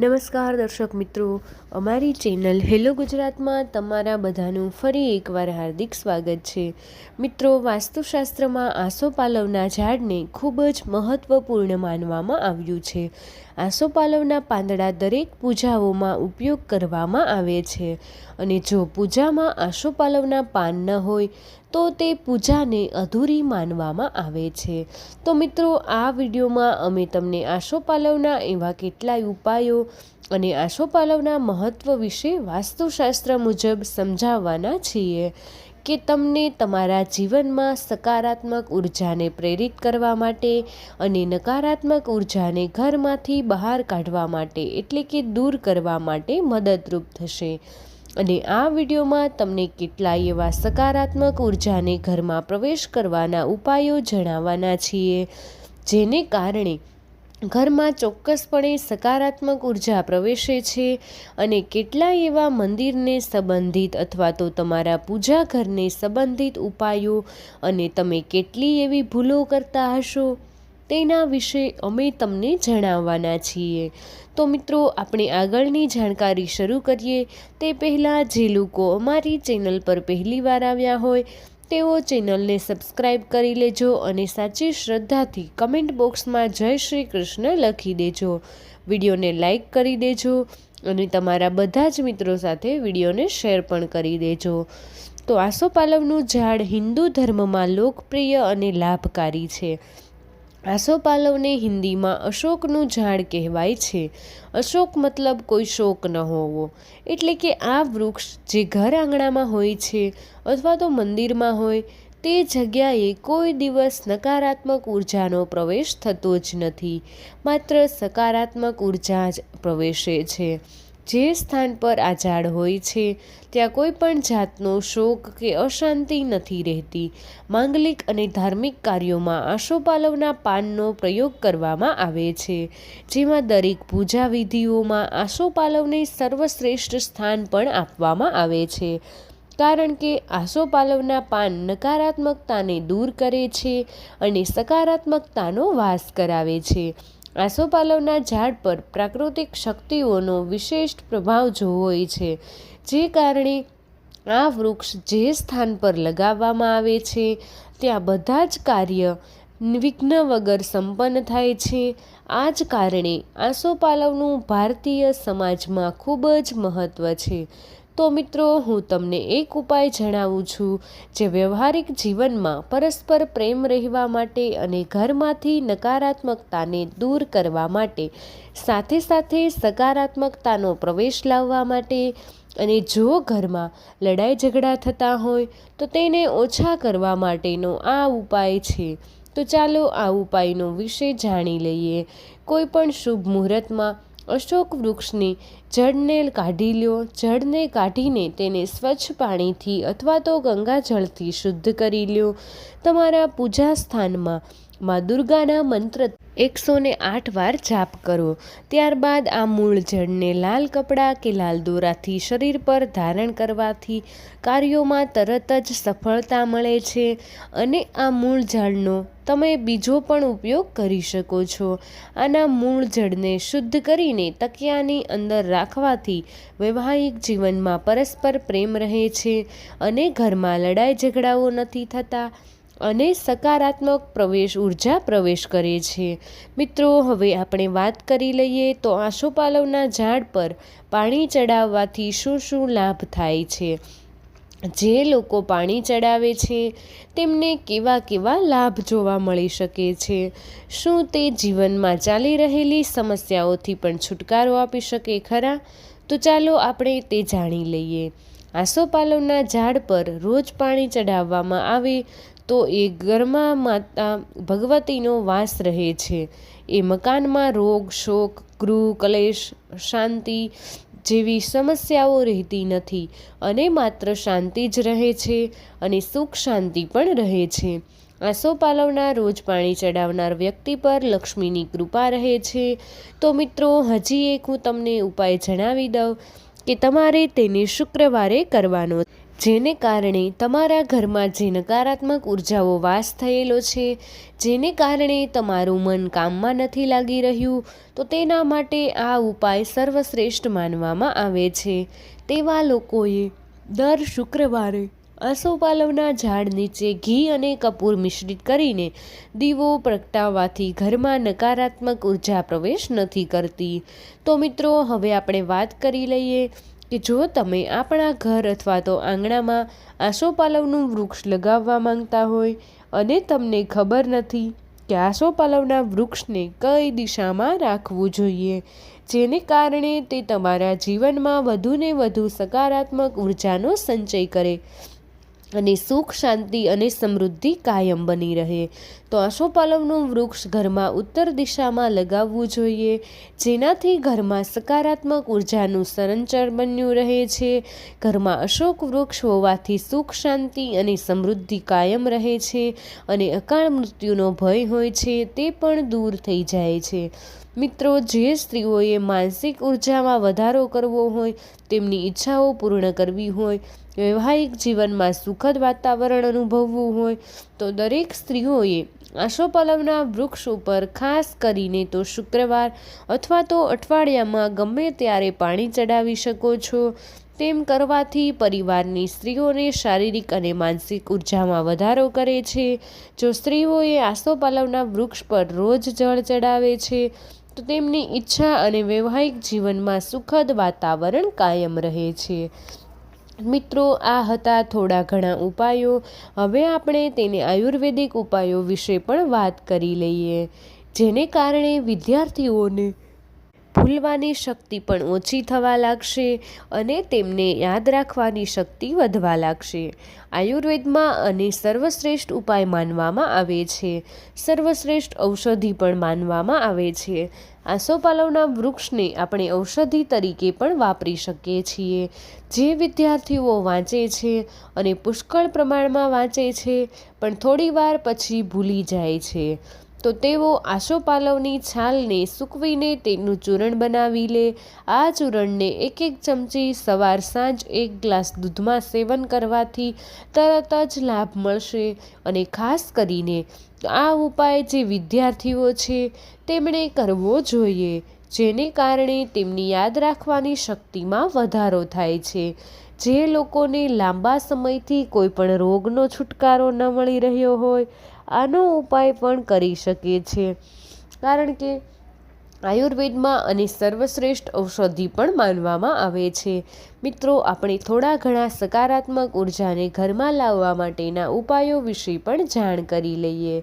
નમસ્કાર દર્શક મિત્રો, અમારી ચેનલ હેલો ગુજરાતમાં તમારા બધાનું ફરી એકવાર હાર્દિક સ્વાગત છે. મિત્રો, વાસ્તુશાસ્ત્રમાં આસોપાલવના ઝાડને ખૂબ જ મહત્વપૂર્ણ માનવામાં આવ્યું છે. આસોપાલવના પાંદડા દરેક પૂજાઓમાં ઉપયોગ કરવામાં આવે છે. અને જો પૂજામાં આસોપાલવના પાન ન હોય, તો તે પૂજાને અધૂરી માનવામાં આવે છે. તો મિત્રો, આ વિડીયોમાં અમે તમને આસોપાલવના એવા કેટલાય ઉપાયો અને આસોપાલવના મહત્ત્વ વિશે વાસ્તુશાસ્ત્ર મુજબ સમજાવવાના છીએ કે તમને તમારા જીવનમાં સકારાત્મક ઉર્જાને પ્રેરિત કરવા માટે અને નકારાત્મક ઉર્જાને ઘરમાંથી બહાર કાઢવા માટે, એટલે કે દૂર કરવા માટે મદદરૂપ થશે. અને આ વિડીયોમાં તમને કેટલાય એવા સકારાત્મક ઉર્જાને ઘરમાં પ્રવેશ કરવાના ઉપાયો જણાવવાના છીએ, જેને કારણે ઘરમાં ચોક્કસપણે સકારાત્મક ઊર્જા પ્રવેશે છે અને કેટલાય એવા મંદિરને સંબંધિત અથવા તો તમારા પૂજા ઘરને સંબંધિત ઉપાયો અને તમે કેટલી એવી ભૂલો કરતા હશો તેના વિશે અમે તમને જણાવવાના છીએ. તો મિત્રો, આપણે આગળની જાણકારી શરૂ કરીએ. તે પહેલાં, જે લોકો અમારી ચેનલ પર પહેલીવાર આવ્યા હોય, તેઓ ચેનલને સબસ્ક્રાઇબ કરી લેજો અને સાચી શ્રદ્ધાથી કમેન્ટ બોક્સમાં જય શ્રી કૃષ્ણ લખી દેજો. વિડીયોને લાઈક કરી દેજો અને તમારા બધા જ મિત્રો સાથે વિડીયોને શેર પણ કરી દેજો. તો આસોપાલવનું ઝાડ હિન્દુ ધર્મમાં લોકપ્રિય અને લાભકારી છે. આસોપાલવને હિન્દીમાં અશોકનું ઝાડ કહેવાય છે. અશોક મતલબ કોઈ શોક ન હોવો. એટલે કે આ વૃક્ષ જે ઘર આંગણામાં હોય છે અથવા તો મંદિરમાં હોય, તે જગ્યાએ કોઈ દિવસ નકારાત્મક ઉર્જાનો પ્રવેશ થતો જ નથી. માત્ર સકારાત્મક ઊર્જા જ પ્રવેશે છે. જે સ્થાન પર આ ઝાડ હોય છે, ત્યાં કોઈ પણ જાતનો શોક કે અશાંતિ નથી રહેતી. માંગલિક અને ધાર્મિક કાર્યોમાં આશોપાલવના પાનનો પ્રયોગ કરવામાં આવે છે, જેમાં દરેક પૂજા વિધિઓમાં આશોપાલવને સર્વશ્રેષ્ઠ સ્થાન પણ આપવામાં આવે છે. કારણ કે આસોપાલવના પાન નકારાત્મકતાને દૂર કરે છે અને સકારાત્મકતાનો વાસ કરાવે છે. આસોપાલવના ઝાડ પર પ્રાકૃતિક શક્તિઓનો વિશેષ પ્રભાવ જો હોય છે, જે કારણે આ વૃક્ષ જે સ્થાન પર લગાવવામાં આવે છે, ત્યાં બધા જ કાર્ય વિઘ્ન વગર સંપન્ન થાય છે. આ જ કારણે આસોપાલવનું ભારતીય સમાજમાં ખૂબ જ મહત્ત્વ છે. તો મિત્રો, હું તમને એક ઉપાય જણાવું છું, જે વ્યવહારિક જીવનમાં પરસ્પર પ્રેમ રહેવા માટે અને ઘરમાંથી નકારાત્મકતાને દૂર કરવા માટે, સાથે સાથે સકારાત્મકતાનો પ્રવેશ લાવવા માટે અને જો ઘરમાં લડાઈ ઝઘડા થતા હોય, તો તેને ઓછા કરવા માટેનો આ ઉપાય છે. તો ચાલો આ ઉપાયનો વિશે જાણી લઈએ. કોઈ પણ શુભ મુહૂર્તમાં અશોક વૃક્ષની જળને કાઢી લ્યો. જળને કાઢીને તેને સ્વચ્છ પાણીથી અથવા તો ગંગાજળથી શુદ્ધ કરી લ્યો. તમારા પૂજા સ્થાનમાં માં દુર્ગાના મંત્ર એકસો ને આઠ વાર જાપ કરો. ત્યારબાદ આ મૂળ જળને લાલ કપડાં કે લાલ દોરાથી શરીર પર ધારણ કરવાથી કાર્યોમાં તરત જ સફળતા મળે છે અને આ મૂળ જળનો તમે બીજો પણ ઉપયોગ કરી શકો છો. આના મૂળ જળને શુદ્ધ કરીને તકિયાની અંદર રાખવાથી વૈવાહિક જીવનમાં પરસ્પર પ્રેમ રહે છે અને ઘરમાં લડાઈ ઝઘડાઓ નથી થતા. અને સકારાત્મક પ્રવેશ, ઊર્જા પ્રવેશ કરે છે. મિત્રો, હવે આપણે વાત કરી લઈએ તો આસોપાલવના ઝાડ પર પાણી ચડાવવાથી શું શું લાભ થાય છે? જે લોકો પાણી ચડાવે છે, તેમને કેવા કેવા લાભ જોવા મળી શકે છે? શું તે જીવનમાં ચાલી રહેલી સમસ્યાઓથી પણ છુટકારો આપી શકે ખરા? તો ચાલો આપણે તે જાણી લઈએ. આસોપાલવના ઝાડ પર રોજ પાણી ચડાવવામાં આવે તો એ ઘરમાં માતા ભગવતીનો વાસ રહે છે. એ મકાનમાં રોગ, શોક, ગૃહ, કલેશ, શાંતિ જેવી સમસ્યાઓ રહેતી નથી અને માત્ર શાંતિ જ રહે છે અને સુખ શાંતિ પણ રહે છે. આસોપાલવના રોજ પાણી ચડાવનાર વ્યક્તિ પર લક્ષ્મીની કૃપા રહે છે. તો મિત્રો, હજી એક હું તમને ઉપાય જણાવી દઉં કે તમારે તેને શુક્રવારે કરવાનો જેને કારણે તમારા ઘરમાં જે નકારાત્મક ઉર્જાઓ વાસ થયેલો છે, જેને કારણે તમારું મન કામમાં નથી લાગી રહ્યું, તો તેના માટે આ ઉપાય સર્વશ્રેષ્ઠ માનવામાં આવે છે. તેવા લોકોએ દર શુક્રવારે આસોપાલવના ઝાડ નીચે ઘી અને કપૂર મિશ્રિત કરીને દીવો પ્રગટાવવાથી ઘરમાં નકારાત્મક ઊર્જા પ્રવેશ નથી કરતી. તો મિત્રો, હવે આપણે વાત કરી લઈએ કે જો તમે આપણા ઘર અથવા તો આંગણામાં આસોપાલવનું વૃક્ષ લગાવવા માંગતા હોય અને તમને ખબર નથી કે આસોપાલવના વૃક્ષને કઈ દિશામાં રાખવું જોઈએ, જેને કારણે તે તમારા જીવનમાં વધુને વધુ સકારાત્મક ઉર્જાનો સંચય કરે. અને સુખ શાંતિ અને સમૃદ્ધિ કાયમ બની રહે. તો આસોપાલવનું વૃક્ષ ઘરમાં ઉત્તર દિશામાં લગાવવું જોઈએ, જેનાથી ઘરમાં સકારાત્મક ઉર્જાનું સંચર બન્યું રહે છે. ઘરમાં અશોક વૃક્ષ હોવાથી સુખ શાંતિ અને સમૃદ્ધિ કાયમ રહે છે અને અકાળ મૃત્યુનો ભય હોય છે તે પણ દૂર થઈ જાય છે. મિત્રો, જે સ્ત્રીઓએ માનસિક ઉર્જામાં વધારો કરવો હોય, તેમની ઈચ્છાઓ પૂર્ણ કરવી હોય વૈવાહિક જીવનમાં સુખદ વાતાવરણ અનુભવવું હોય તો દરેક સ્ત્રીઓએ આશોપાલવના વૃક્ષ ઉપર ખાસ કરીને તો શુક્રવાર અથવા તો અઠવાડિયામાં ગમે ત્યારે પાણી ચડાવી શકો છો. તેમ કરવાથી પરિવારની સ્ત્રીઓને શારીરિક અને માનસિક ઉર્જામાં વધારો કરે છે. જો સ્ત્રીઓએ આસોપાલવના વૃક્ષ પર રોજ જળ ચડાવે છે, તો તેમની ઈચ્છા અને વૈવાહિક જીવનમાં સુખદ વાતાવરણ કાયમ રહે છે. મિત્રો, આ હતા થોડા ઘણા ઉપાયો. હવે આપણે તેને આયુર્વેદિક ઉપાયો વિશે પણ વાત કરી લઈએ, જેને કારણે વિદ્યાર્થીઓને ભૂલવાની શક્તિ પણ ઓછી થવા લાગશે અને તેમને યાદ રાખવાની શક્તિ વધવા લાગશે. આયુર્વેદમાં અને સર્વશ્રેષ્ઠ ઉપાય માનવામાં આવે છે. સર્વશ્રેષ્ઠ ઔષધિ પણ માનવામાં આવે છે. આસોપાલવના વૃક્ષને આપણે ઔષધિ તરીકે પણ વાપરી શકીએ છીએ. જે વિદ્યાર્થીઓ વાંચે છે અને પુષ્કળ પ્રમાણમાં વાંચે છે, પણ થોડી વાર પછી ભૂલી જાય છે. તો તેઓ આસોપાલવની છાલને સૂકવીને તેનું ચૂરણ બનાવી લે. આ ચૂરણને એક એક ચમચી સવાર સાંજ એક ગ્લાસ દૂધમાં સેવન કરવાથી તરત જ લાભ મળશે અને ખાસ કરીને આ ઉપાય જે વિદ્યાર્થીઓ છે તેમણે કરવો જોઈએ, જેને કારણે તેમની યાદ રાખવાની શક્તિમાં વધારો થાય છે. જે લોકોને લાંબા સમયથી કોઈ પણ રોગનો છુટકારો ન મળી રહ્યો હોય આનો ઉપાય પણ કરી શકે છે કારણ કે આયુર્વેદમાં અને સર્વશ્રેષ્ઠ ઔષધિ પણ માનવામાં આવે છે. મિત્રો, આપણે થોડા ઘણા સકારાત્મક ઉર્જાને ઘરમાં લાવવા માટેના ઉપાયો વિશે પણ જાણ કરી લઈએ.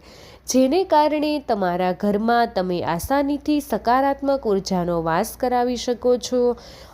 જેને કારણે તમારા ઘરમાં તમે આસાનીથી સકારાત્મક ઉર્જાનો વાસ કરાવી શકો છો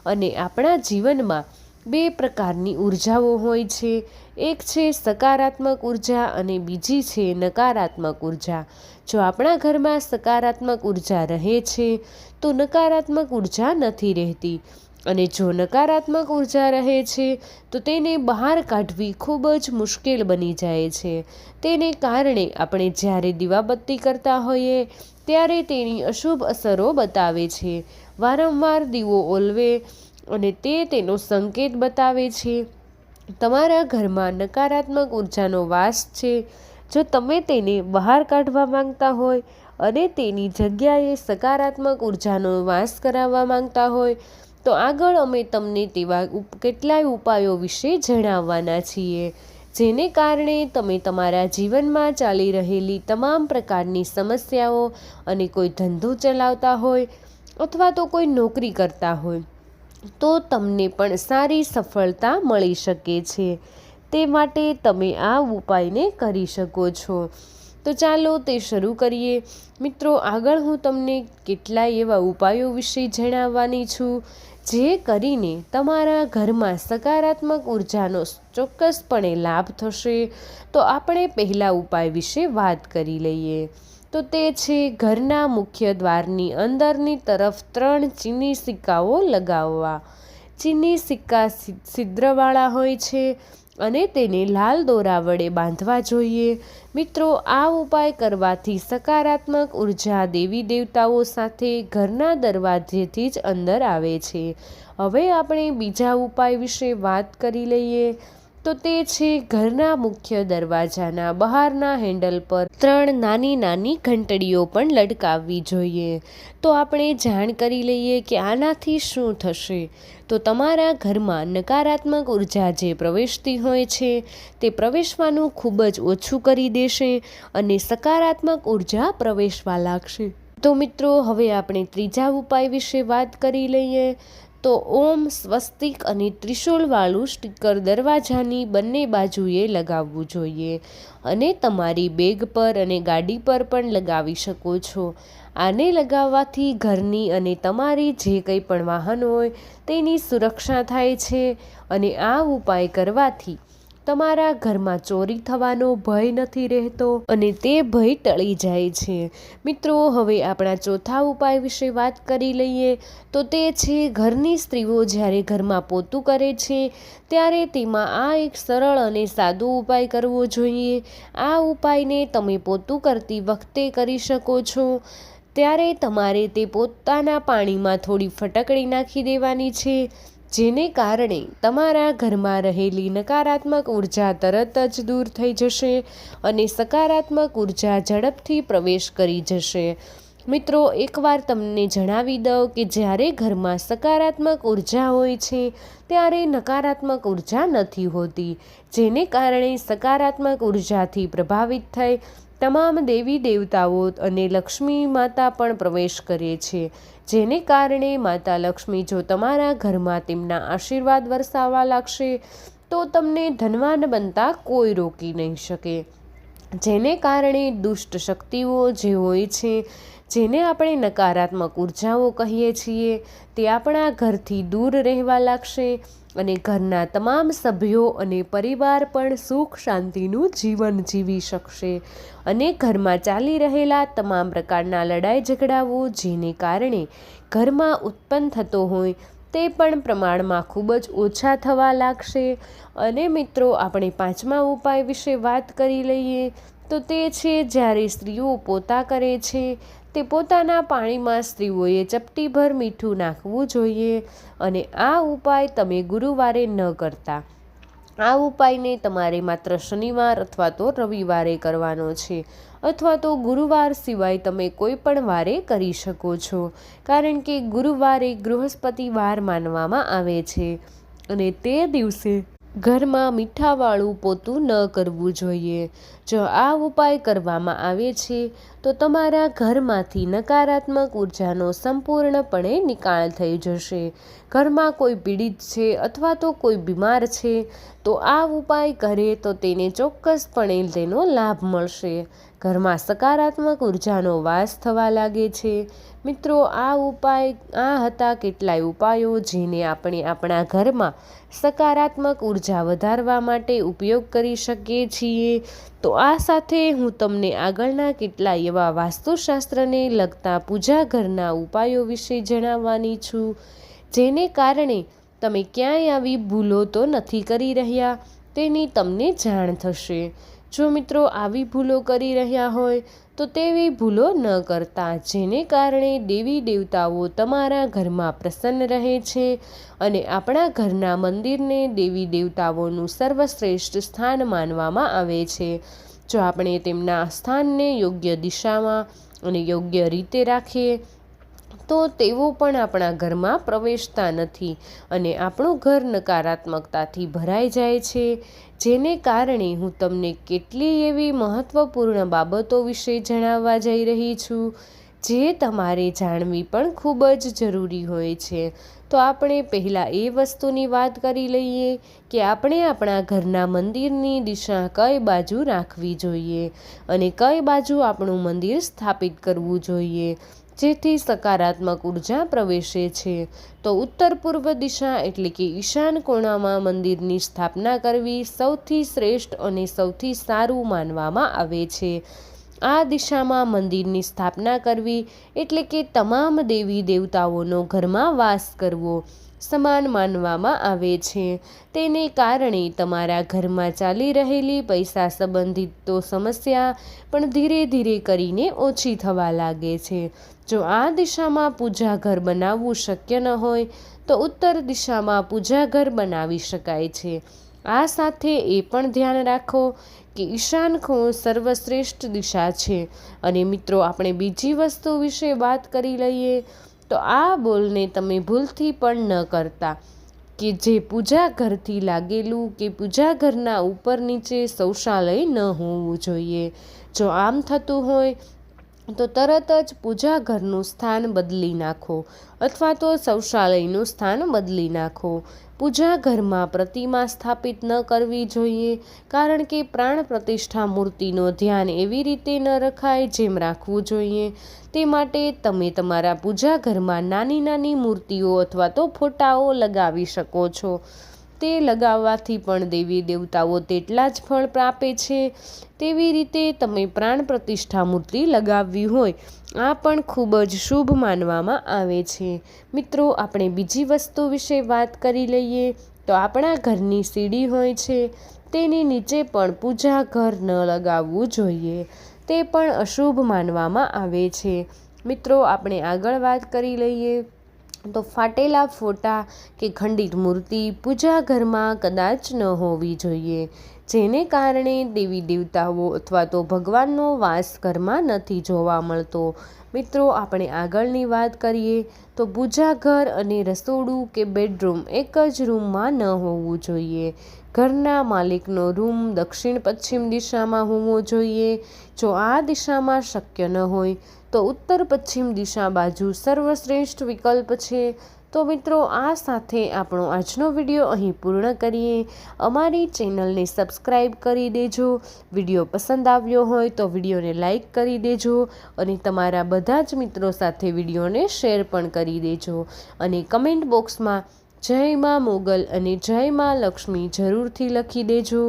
અને આપણા જીવનમાં બે પ્રકારની ઉર્જાઓ હોય છે. એક છે સકારાત્મક ઊર્જા અને બીજી છે નકારાત્મક ઊર્જા. જો આપણા ઘરમાં સકારાત્મક ઊર્જા રહે છે, તો નકારાત્મક ઊર્જા નથી રહેતી. અને જો નકારાત્મક ઊર્જા રહે છે, તો તેને બહાર કાઢવી ખૂબ જ મુશ્કેલ બની જાય છે. તેને કારણે આપણે જ્યારે દીવાબત્તી કરતા હોઈએ, ત્યારે તેની અશુભ અસરો બતાવે છે. વારંવાર દીવો ઓલવે અને તે તેનો સંકેત બતાવે છે. તમારા ઘરમાં નકારાત્મક ઉર્જાનો વાસ છે. જો તમે તેને બહાર કાઢવા માંગતા હોય અને તેની જગ્યાએ સકારાત્મક ઉર્જાનો વાસ કરાવવા માંગતા હોય, તો આગળ અમે તમને તેવા કેટલાય ઉપાયો વિશે જણાવવાના છીએ. જેને કારણે તમે તમારા જીવનમાં ચાલી રહેલી તમામ પ્રકારની સમસ્યાઓ અને કોઈ ધંધો ચલાવતા હોય અથવા તો કોઈ નોકરી કરતા હોય તો તમને પણ સારી સફળતા મળી શકે છે. તે માટે તમે આ ઉપાયને કરી શકો છો. તો ચાલો તે શરૂ કરીએ. મિત્રો, આગળ હું તમને કેટલાય એવા ઉપાયો વિશે જણાવવાની છું, જે કરીને તમારા ઘરમાં સકારાત્મક ઉર્જાનો ચોક્કસપણે લાભ થશે. તો આપણે પહેલા ઉપાય વિશે વાત કરી લઈએ. તો તે છે ઘરના મુખ્ય દ્વારની અંદરની તરફ ત્રણ ચીની સિક્કાઓ લગાવવા. ચીની સિક્કા છિદ્રવાળા હોય છે અને તેને લાલ દોરા વડે બાંધવા જોઈએ. મિત્રો, આ ઉપાય કરવાથી સકારાત્મક ઊર્જા દેવી દેવતાઓ સાથે ઘરના દરવાજેથી જ અંદર આવે છે. હવે આપણે બીજા ઉપાય વિશે વાત કરી લઈએ. તો તે છે ઘરના મુખ્ય દરવાજાના બહારના હેન્ડલ પર ત્રણ નાની નાની ઘંટડીઓ પણ લટકાવવી જોઈએ. તો આપણે જાણ કરી લઈએ કે આનાથી શું થશે. તો તમારા ઘરમાં નકારાત્મક ઊર્જા જે પ્રવેશતી હોય છે, તે પ્રવેશવાનું ખૂબ જ ઓછું કરી દેશે અને સકારાત્મક ઊર્જા પ્રવેશવા લાગશે. તો મિત્રો, હવે આપણે ત્રીજા ઉપાય વિશે વાત કરી લઈએ. તો ઓમ સ્વસ્તિક અને ત્રિશૂલવાળું સ્ટીકર દરવાજાની બંને બાજુએ લગાવવું જોઈએ. અને તમારી બેગ પર અને ગાડી પર પણ લગાવી શકો છો. આને લગાવવાથી ઘરની અને તમારી જે કંઈ પણ વાહન હોય તેની સુરક્ષા થાય છે. અને આ ઉપાય કરવાથી તમારા ઘરમાં ચોરી થવાનો ભય નથી રહેતો અને તે ભય ટળી જાય છે. મિત્રો, હવે આપણા ચોથા ઉપાય વિશે વાત કરી લઈએ તો તે છે, ઘરની સ્ત્રીઓ જ્યારે ઘરમાં પોતું કરે છે, ત્યારે તેમાં આ એક સરળ અને સાદો ઉપાય કરવો જોઈએ. આ ઉપાયને તમે પોતું કરતી વખતે કરી શકો છો. ત્યારે તમારે તે પોતાના પાણીમાં થોડી ફટકડી નાખી દેવાની છે. જેને કારણે તમારા ઘરમાં રહેલી નકારાત્મક ઊર્જા તરત જ દૂર થઈ જશે અને સકારાત્મક ઊર્જા ઝડપથી પ્રવેશ કરી જશે. મિત્રો, એકવાર તમને જણાવી દઉં કે જ્યારે ઘરમાં સકારાત્મક ઊર્જા હોય છે, ત્યારે નકારાત્મક ઊર્જા નથી હોતી, જેને કારણે સકારાત્મક ઉર્જાથી પ્રભાવિત થઈ તમામ દેવી દેવતાઓ અને લક્ષ્મી માતા પણ પ્રવેશ કરે છે. જેને કારણે માતા લક્ષ્મી જો તમારા ઘરમાં તેમના આશીર્વાદ વરસાવવા લાગશે, તો તમને ધનવાન બનતા કોઈ રોકી નહીં શકે. જેને કારણે દુષ્ટ શક્તિઓ જે હોય છે, જેને આપણે નકારાત્મક ઉર્જાઓ કહીએ છીએ, તે આપણા ઘરથી દૂર રહેવા લાગશે. અને ઘરના તમામ સભ્યો અને પરિવાર પણ સુખ શાંતિનું જીવન જીવી શકશે. અને ઘરમાં ચાલી રહેલા તમામ પ્રકારના લડાઈ ઝઘડાઓ જેને કારણે ઘરમાં ઉત્પન્ન થતો હોય તે પણ પ્રમાણમાં ખૂબ જ ઓછા થવા લાગશે. અને મિત્રો, આપણે પાંચમા ઉપાય વિશે વાત કરી લઈએ તો તે છે જ્યારે સ્ત્રીઓ પોતા કરે છે તે પોતાના પાણીમાં સ્ત્રીઓએ ચપટીભર મીઠું નાખવું જોઈએ અને આ ઉપાય તમે ગુરુવારે ન કરતા. આ ઉપાયને તમારે માત્ર શનિવાર અથવા તો રવિવારે કરવાનો છે અથવા તો ગુરુવાર સિવાય તમે કોઈ પણ વારે કરી શકો છો, કારણ કે ગુરુવારે બૃહસ્પતિ વાર માનવામાં આવે છે અને તે દિવસે ઘરમાં મીઠાવાળું પોતું ન કરવું જોઈએ. જો આ ઉપાય કરવામાં આવે છે, તો તમારા ઘરમાંથી નકારાત્મક ઉર્જાનો સંપૂર્ણપણે નિકાલ થઈ જશે. ઘરમાં કોઈ પીડિત છે અથવા તો કોઈ બીમાર છે, તો આ ઉપાય કરે તો તેને ચોક્કસપણે તેનો લાભ મળશે. ઘરમાં સકારાત્મક ઉર્જાનો વાસ થવા લાગે છે. મિત્રો, આ ઉપાય, આ હતા કેટલાય ઉપાયો જેને આપણે આપણા ઘરમાં સકારાત્મક ઊર્જા વધારવા માટે ઉપયોગ કરી શકીએ છીએ. તો આ સાથે હું તમને આગળના કેટલાય એવા વાસ્તુશાસ્ત્રને લગતા પૂજા ઘરના ઉપાયો વિશે જણાવવાની છું. જેને કારણે તમે ક્યાંય આવી ભૂલો તો નથી કરી રહ્યા, તેની તમને જાણ થશે. જો મિત્રો, આવી ભૂલો કરી રહ્યા હોય તો તેવી ભૂલો ન કરતા, જેને કારણે દેવી દેવતાઓ તમારા ઘરમાં પ્રસન્ન રહે છે અને આપણા ઘરના મંદિરને દેવી દેવતાઓનું સર્વશ્રેષ્ઠ સ્થાન માનવામાં આવે છે. જો આપણે તેમના સ્થાનને યોગ્ય દિશામાં અને યોગ્ય રીતે રાખીએ તો તેઓ પણ આપણા ઘરમાં પ્રવેશતા નથી અને આપણું ઘર નકારાત્મકતાથી ભરાઈ જાય છે. જેને કારણે હું તમને કેટલી એવી મહત્ત્વપૂર્ણ બાબતો વિશે જણાવવા જઈ રહી છું, જે તમારે જાણવી પણ ખૂબ જ જરૂરી હોય છે. તો આપણે પહેલાં એ વસ્તુની વાત કરી લઈએ કે આપણે આપણા ઘરના મંદિરની દિશા કઈ બાજુ રાખવી જોઈએ અને કઈ બાજુ આપણું મંદિર સ્થાપિત કરવું જોઈએ. જેથી સકારાત્મક ઊર્જા પ્રવેશે છે. તો ઉત્તર પૂર્વ દિશા એટલે કે ઈશાન કોણામાં મંદિરની સ્થાપના કરવી સૌથી શ્રેષ્ઠ અને સૌથી સારું માનવામાં આવે છે. આ દિશામાં મંદિરની સ્થાપના કરવી એટલે કે તમામ દેવી દેવતાઓનો ઘરમાં વાસ કરવો. સમાન માનવામાં આવે છે. તેને કારણે તમારા ઘરમાં ચાલી રહેલી પૈસા સંબંધિત તો સમસ્યા પણ ધીરે ધીરે કરીને ઓછી થવા લાગે છે. જો આ દિશામાં પૂજા ઘર બનાવવું શક્ય ન હોય, તો ઉત્તર દિશામાં પૂજા ઘર બનાવી શકાય છે. આ સાથે એ પણ ધ્યાન રાખો કે ઈશાન ખૂણો સર્વશ્રેષ્ઠ દિશા છે. અને મિત્રો, આપણે બીજી વસ્તુ વિશે વાત કરી લઈએ તો આ બોલને તમે ભૂલથી પણ ન કરતા કે જે પૂજા ઘરથી લાગેલું કે પૂજા ઘરના ઉપર નીચે શૌચાલય ન હોવું જોઈએ. જો આમ થતું હોય, તો તરત જ પૂજા ઘરનું સ્થાન બદલી નાખો અથવા તો શૌચાલયનું સ્થાન બદલી નાખો. પૂજા ઘરમાં પ્રતિમા સ્થાપિત ન કરવી જોઈએ કારણ કે પ્રાણ પ્રતિષ્ઠા મૂર્તિનો ધ્યાન એવી રીતે ન રખાય જેમ રાખવું જોઈએ. તે માટે તમે તમારા પૂજા ઘરમાં નાની નાની મૂર્તિઓ અથવા તો ફોટાઓ લગાવી શકો છો. તે લગાવવાથી પણ દેવી દેવતાઓ તેટલા જ ફળ આપે છે. તેવી રીતે તમે પ્રાણ પ્રતિષ્ઠા મૂર્તિ લગાવવી હોય, આ પણ ખૂબ જ શુભ માનવામાં આવે છે. મિત્રો, આપણે બીજી વસ્તુ વિશે વાત કરી લઈએ તો આપણા ઘરની સીડી હોય છે. તેની નીચે પણ પૂજા ઘર ન લગાવવું જોઈએ. તે પણ અશુભ માનવામાં આવે છે. મિત્રો, આપણે આગળ વાત કરી લઈએ. તો ફાટેલા ફોટા કે ખંડિત મૂર્તિ પૂજા ઘરમાં કદાચ ન હોવી જોઈએ. જેને કારણે દેવી દેવતાઓ અથવા તો ભગવાનનો વાસ ઘરમાં નથી જોવા મળતો. મિત્રો, આપણે આગળની વાત કરીએ તો પૂજા ઘર અને રસોડું કે બેડરૂમ એક જ રૂમમાં ન હોવું જોઈએ. ઘરના માલિકનો રૂમ દક્ષિણ પશ્ચિમ દિશામાં હોવો જોઈએ. જો આ દિશામાં શક્ય ન હોય તો ઉત્તર પશ્ચિમ દિશા બાજુ સર્વશ્રેષ્ઠ વિકલ્પ છે. તો મિત્રો, આ સાથે આપણો આજનો વીડિયો અહીં પૂર્ણ કરીએ. અમારી ચેનલને સબસ્ક્રાઈબ કરી દેજો. વીડિયો પસંદ આવ્યો હોય તો વિડીયોને લાઈક કરી દેજો અને તમારા બધા જ મિત્રો સાથે વિડીયોને શેર પણ કરી દેજો. અને કમેન્ટ બોક્સમાં જય માં મોગલ અને જય માં લક્ષ્મી જરૂરથી લખી દેજો.